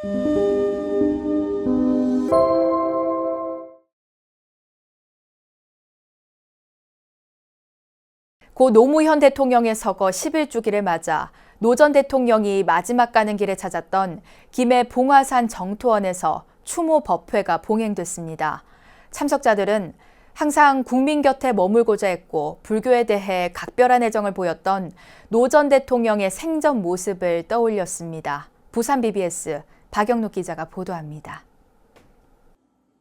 고 노무현 대통령의 서거 11주기를 맞아 노 전 대통령이 마지막 가는 길에 찾았던 김해 봉화산 정토원에서 추모 법회가 봉행됐습니다. 참석자들은 항상 국민 곁에 머물고자 했고 불교에 대해 각별한 애정을 보였던 노 전 대통령의 생전 모습을 떠올렸습니다. 부산 BBS 박영록 기자가 보도합니다.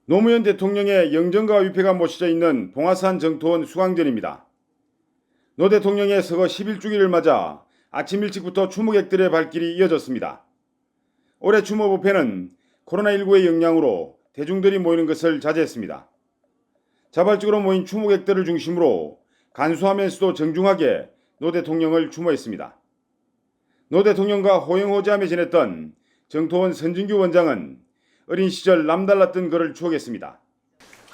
노무현 대통령의 영정과 위패가 모셔져 있는 봉화산 정토원 수강전입니다. 노 대통령의 서거 11주기를 맞아 아침 일찍부터 추모객들의 발길이 이어졌습니다. 올해 추모 부패는 코로나19의 영향으로 대중들이 모이는 것을 자제했습니다. 자발적으로 모인 추모객들을 중심으로 간소하면서도 정중하게 노 대통령을 추모했습니다. 노 대통령과 호영호재하며 지냈던 정토원 선진규 원장은 어린 시절 남달랐던 그를 추억했습니다.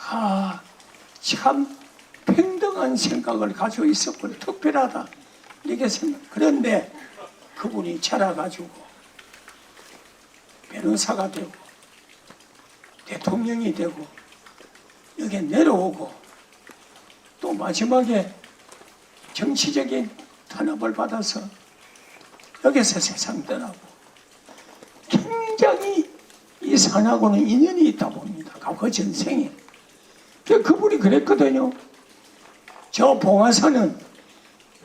아, 참 평등한 생각을 가지고 있었군. 특별하다. 이렇게 생각. 그런데 그분이 자라가지고 변호사가 되고 대통령이 되고 여기에 내려오고 또 마지막에 정치적인 탄압을 받아서 여기서 세상 떠나고 굉장히 이 산하고는 인연이 있다 봅니다. 과거 전생에. 그 그분이 그랬거든요. 저 봉화산은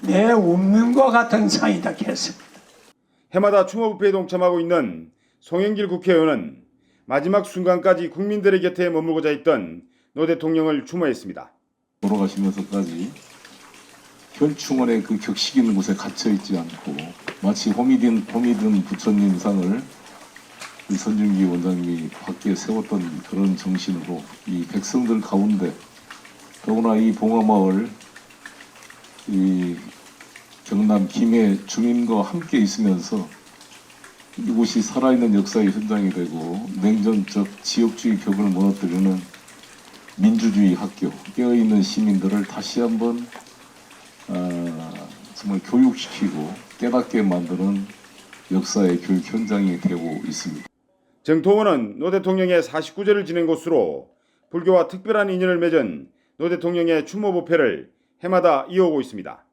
내 운명과 같은 산이다 했습니다. 해마다 추모 부패에 동참하고 있는 송영길 국회의원은 마지막 순간까지 국민들의 곁에 머물고자 했던 노 대통령을 추모했습니다. 돌아가시면서까지 현충원의 그 격식 있는 곳에 갇혀 있지 않고 마치 호미든 호미든 부처님 상을 이 선준기 원장님이 밖에 세웠던 그런 정신으로 이 백성들 가운데 더구나 이 봉화마을 이 경남 김해 주민과 함께 있으면서 이곳이 살아있는 역사의 현장이 되고 냉전적 지역주의 벽을 무너뜨리는 민주주의 학교 깨어있는 시민들을 다시 한번 어, 정말 교육시키고 깨닫게 만드는 역사의 교육 현장이 되고 있습니다. 정토원은 노 대통령의 49제를 지낸 곳으로 불교와 특별한 인연을 맺은 노 대통령의 추모 부패를 해마다 이어오고 있습니다.